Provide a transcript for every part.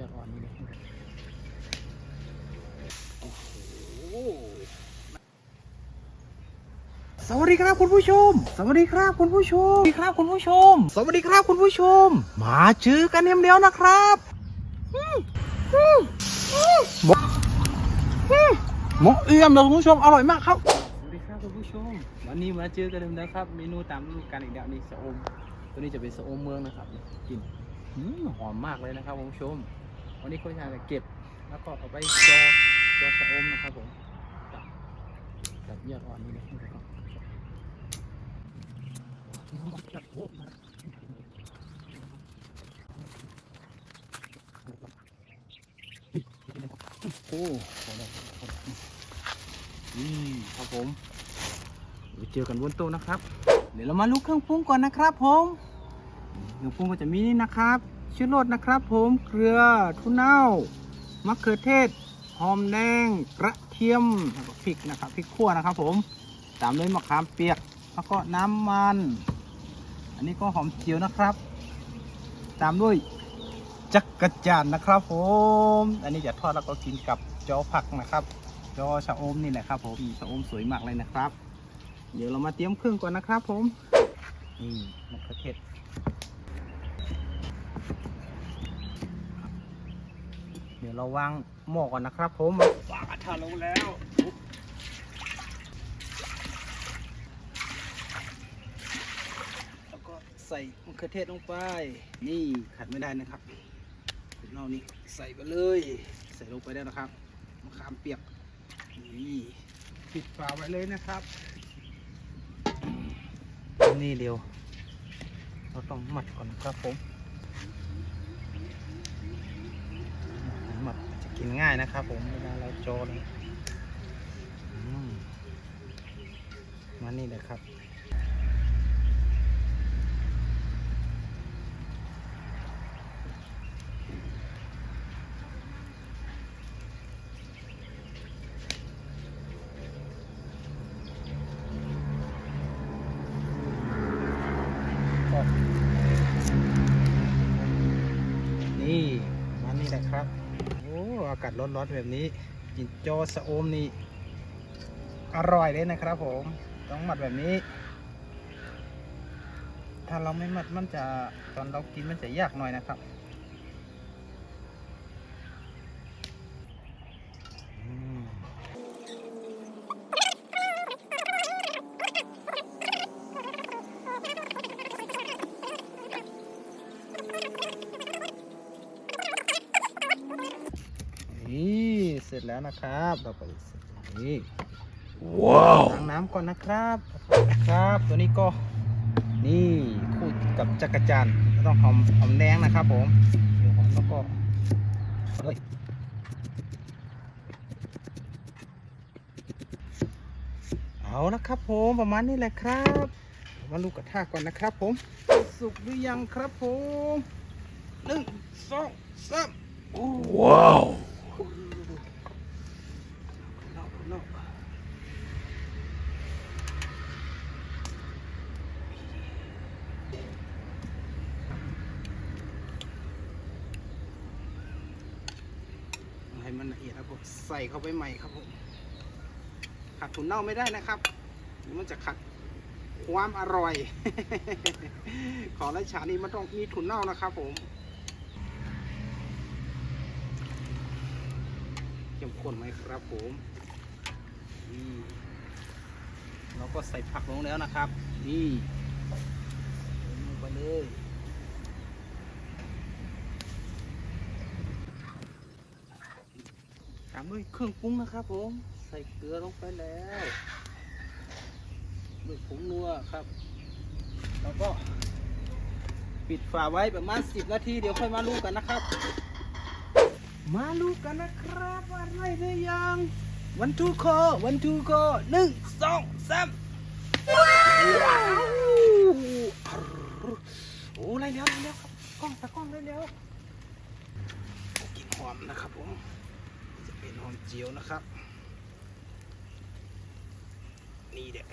ยอดอ่อนนี่เลยสวัสดีครับคุณผู้ชม สวัสดีครับคุณผู้ชม สวัสดีครับคุณผู้ชม สวัสดีครับคุณผู้ชม มาเจอกันเอ็มเดียวนะครับหมกหมกเอี่ยมเลยคุณผู้ชมอร่อยมากครับ สวัสดีครับคุณผู้ชม วันนี้มาเจอกันเดิมนะครับ เมนูตามฤดูกาลอีกแล้วนี่สะอม ตัวนี้จะเป็นสะอมเมืองนะครับ กินหอมมากเลยนะครับคุณผู้ชม วันนี้เขาจะเก็บแล้วก็เอาไปจอจอสะอมนะครับผมกับกับยอดอ่อนนี่เลยนะครับโอ้โหนี่ครับผมไปเจอกันบนโต๊ะนะครับ เดี๋ยวเรามาลุกเครื่องปรุงก่อนนะครับผมเครื่องปรุงก็จะมีนี่นะครับ ชูรสนะครับ ผมเกลือทุเน่ามะเขือเทศหอมแดงกระเทียมแล้วก็พริกนะครับพริกขั่วนะครับ ผมตามด้วยมะขามเปียกแล้วก็น้ำมัน อันนี้ก็หอมเจียวนะครับ ตามด้วยจักระจานนะครับ ผม อันนี้จะทอดแล้วก็กินกับจอผักนะครับ จอชะอมนี่แหละครับ ผมชะอมสวยมากเลยนะครับ เดี๋ยวเรามาเตรียมเครื่องก่อนนะครับ ผมนี่มะเขือเทศ เดี๋ยวเราวางหม้อก่อนนะครับผมวางกระทะลงแล้วแล้วก็ใส่มะเขือเทศลงไป นี่ขัดไม่ได้นะครับถุงเน่านี่ใส่ไปเลย ใส่ลงไปได้นะครับมะขามเปียกนี่ปิดฝาไว้เลยนะครับ นี่เดียว เราต้องหมัดก่อนครับผมหมัดจะ กินง่ายนะครับผมเวลาเราโจนี่มมานี่เลยครับ ก็นี่มานี่แหละครับ โอ้อากาศร้อนๆแบบนี้กินโจสะโอมนี่อร่อยเลยนะครับผม ต้องหมัดแบบนี้ ถ้าเราไม่หมัดมันจะตอนเรากินมันจะยากหน่อยนะครับอืม นี่เสร็จ แล้วนะครับเราไปเสร็จนี่ว้าวล้างน้ำก่อนนะครับครับ ตัวนี้ก็นี่คู่กับจักรจันทร์ต้องหอมหอมแดงนะครับผมเดี๋ยวหอมแล้วก็เฮ้ยเอาละครับผมประมาณนี้แหละครับมาลูกกระทะก่อนนะครับผม สุกหรือยังครับผมหนึ่งสองสามโอ้ Wow. นอกนอกให้ มันละเอียดแล้วก็ใส่เข้าไปใหม่ครับผมขัดถุนเน่าไม่ได้นะครับมันจะขัดความอร่อย ของราชานี่มันต้องมีถุนเน่านะครับผมเข้มข้นไหมครับผมนี่เราก็ใส่ผักลงแล้วนะครับ นี่ลงไปเลยามด้วยเครื่องปรุงนะครับผม ใส่เกลือลงไปแล้วด้วยผงนัวครับ แล้วก็ปิดฝาไว้ประมาณ10นาทีเดี๋ยวค่อยมาลูกกันนะครับ มาลูกกันนะครับว่าไรหรือยังวันทูโควันทูโคหนึ่งสองสามว้าวโอ้ไรแล้วไรแล้วครับกล้องตะกล้องไรแล้วกลินหอมนะครับผม เป็นหอมเจียวนะครับ นี่เด็ก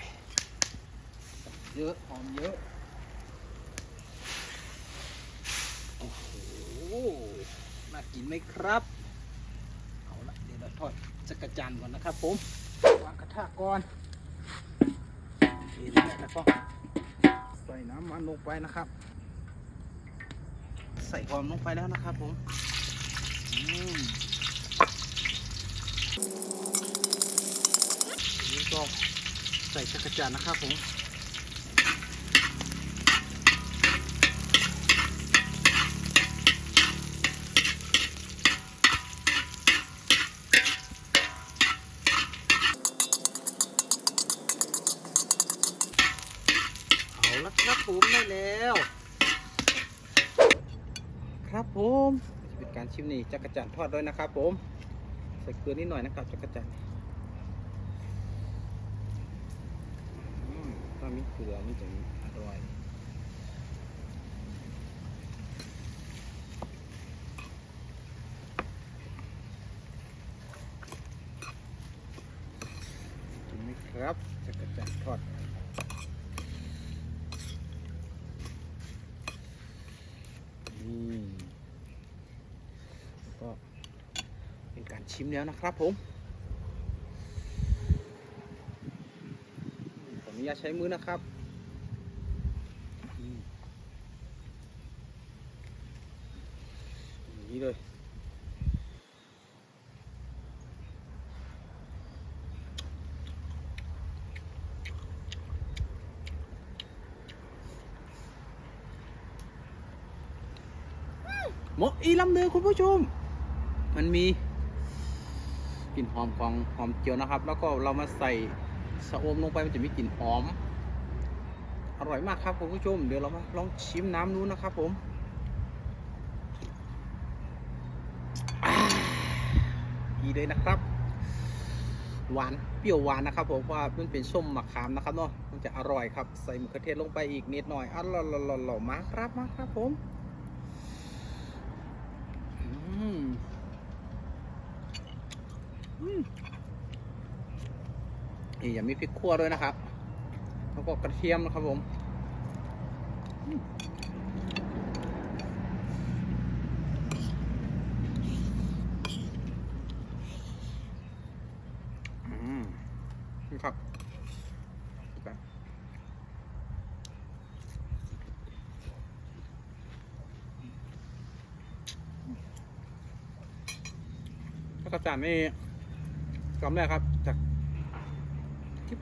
เยอะหอมเยอะ โอ้โห น่ากินไหมครับ เอาละเดี๋ยวเราทอดจักรจันก่อนนะครับผม วางกระทะก่อนเอ็นแล้วก็ใส่น้ำมันลงไปนะครับ ใส่หอมลงไปแล้วนะครับผม อืม นี้ก็ใส่จักรจันทร์นะครับผมเอาละครับผมได้แล้ว ครับผมจะเป็นการชิมนี่จักรจันทร์ทอดด้วยนะครับผม ใส่เกลือนิดหน่อยนะครับจะกรจันทร์อืมถ้ามีเกลือมันจะอร่อยกินไหมครับจักรจันทร์ทอด นี่แล้วก็เป็นการ ชิมแล้วนะครับผมขออนุญาใช้มือนะครับนี้เลยหมกอีลำเนือคุณผู้ชม มันมี กลิ่นหอมของหอมเจียวนะครับ แล้วก็เรามาใส่สะอมลงไปมันจะมีกลิ่นหอม อร่อยมากครับคุณผู้ชม เดี๋ยวเรามาลองชิมน้ำนู้นนะครับ ผมอ่าดีเลยนะครับ หวานเปรี้ยวหวานนะครับ ผมเพราะว่ามันเป็นส้มมะขามนะครับเนาะมันจะอร่อยครับ ใส่มะเขือเทศลงไปอีกนิดหน่อยอร่อยๆมาครับมาครับผม อืมอืม นี่อย่ามีพริกขั่วด้วยนะครับ แล้วก็กระเทียมนะครับผมนี่ครับแบบแล้วก็จานนี่จำได้ครับจาก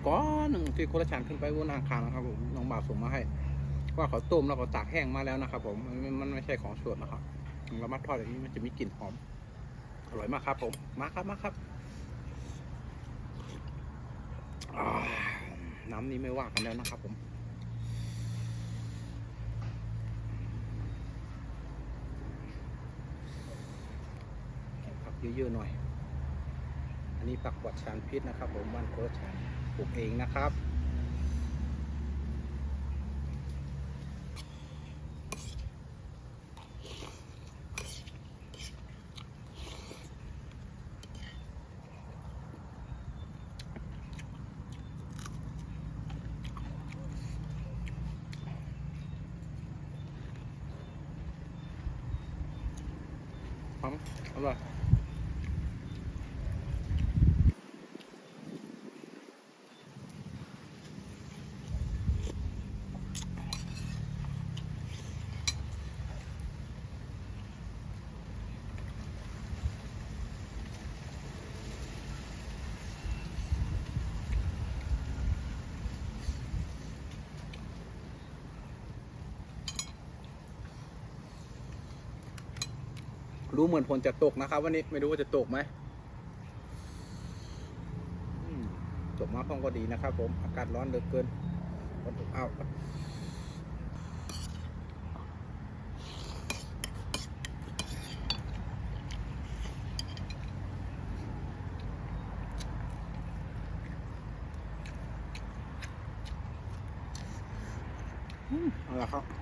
ก้อนหนึ่งที่โคราชานขึ้นไปบนอ่างคางนะครับผมน้องบ่าวส่งมาให้ ว่าเขาต้มแล้วก็ตากแห้งมาแล้วนะครับ ผมมันไม่ใช่ของสดนะครับเรามาทอดอย่างนี้มันจะมีกลิ่นหอมอร่อยมากครับ ผมมาครับมาครับน้ำนี้ไม่ว่ากันแล้วนะครับ ผมผักเยอะๆหน่อย อันนี้ผักปลอดสารพิษนะครับ ผมบ้านโคชานปลูกเองนะครับหอม รู้เหมือนฝนจะตกนะครับ วันนี้ไม่รู้ว่าจะตกไหมอืมตกมาพ้องก็ดีนะครับผม อากาศร้อนเหลือเกินฝนตกเอาอืมเอาละครับ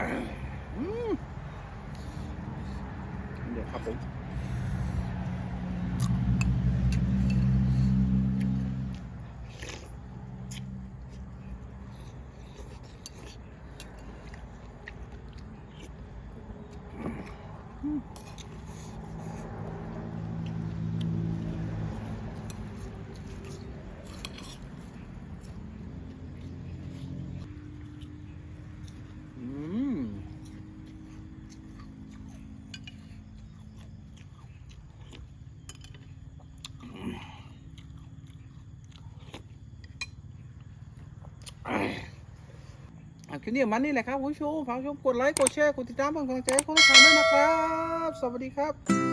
เดี๋ยวครับผม อืม อะคลิปนี้มันนี่แหละครับคุณผู้ชมฝากชมกดไลค์กดแชร์กดติดตามเป็นกำลังใจให้คนละครด้วยนะครับ สวัสดีครับ